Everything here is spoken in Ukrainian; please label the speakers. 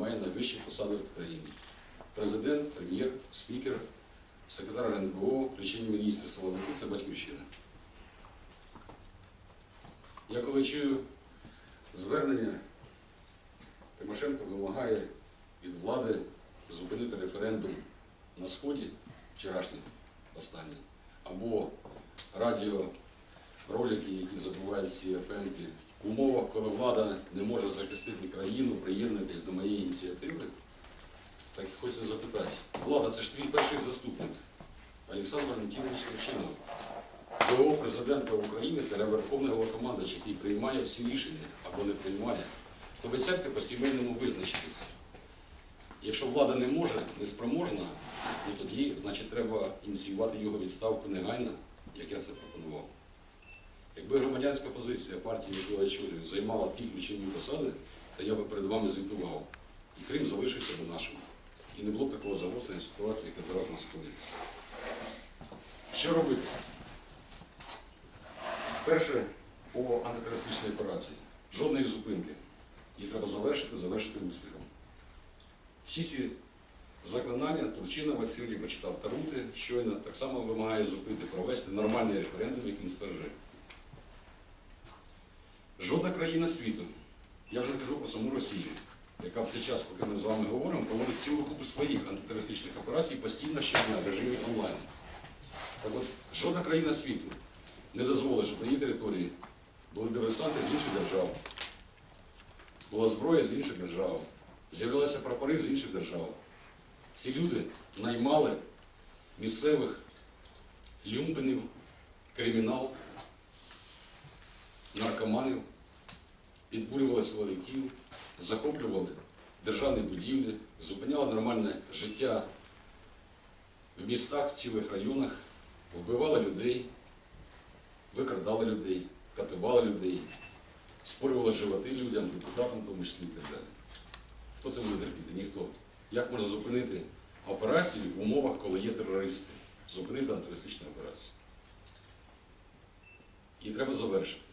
Speaker 1: займає найвищі посади в країні. Президент, прем'єр, спікер, секретар РНБО, включені міністри силовики це батьківщина. Я коли чую звернення, Тимошенко вимагає від влади зупинити референдум на Сході, вчорашній останній, або радіоролики, які забувають ці ефемки, в умовах, коли влада не може захистити країну, приєднатись до моєї ініціативи, так і хочеться запитати, влада це ж твій перший заступник, Олександр Валентинович Турчинов, ДО президента України та Верховний Головкомандуючий, який приймає всі рішення або не приймає, то ви сядьте по сімейному визначитися. Якщо влада не може, не спроможна, ну тоді, значить, треба ініціювати його відставку негайно, як я це пропонував. Якби громадянська позиція партії, яку я очолюю, займала ті ключові посади, то я би перед вами звітував. І Крим залишився би нашим. І не було б такого загострення ситуації, яка зараз на сході. Що робити? Перше, по антитерористичній операції. Жодної зупинки. Її треба завершити, завершити успіхом. Всі ці заклинання Турчинова сьогодні почитав Тарути, щойно так само вимагає зупинити, провести нормальний референдум, як він стверджує. Жодна країна світу, я вже не кажу про саму Росію, яка в цей час, поки ми з вами говоримо, проводить цілу купу своїх антитерористичних операцій постійно щодня в режимі онлайн. Так от, жодна країна світу не дозволить, щоб на її території були диверсанти з інших держав, була зброя з інших держав, з'явилися прапори з інших держав. Ці люди наймали місцевих люмпенів, кримінал, наркоманів, підбурювали силовиків, захоплювали державні будівлі, зупиняли нормальне життя в містах, в цілих районах, вбивали людей, викрадали людей, катували людей, спорювали животи людям, депутатам тому числі і так далі. Хто це буде терпіти? Ніхто. Як можна зупинити операцію в умовах, коли є терористи? Зупинити антитерористичну операцію. І треба завершити.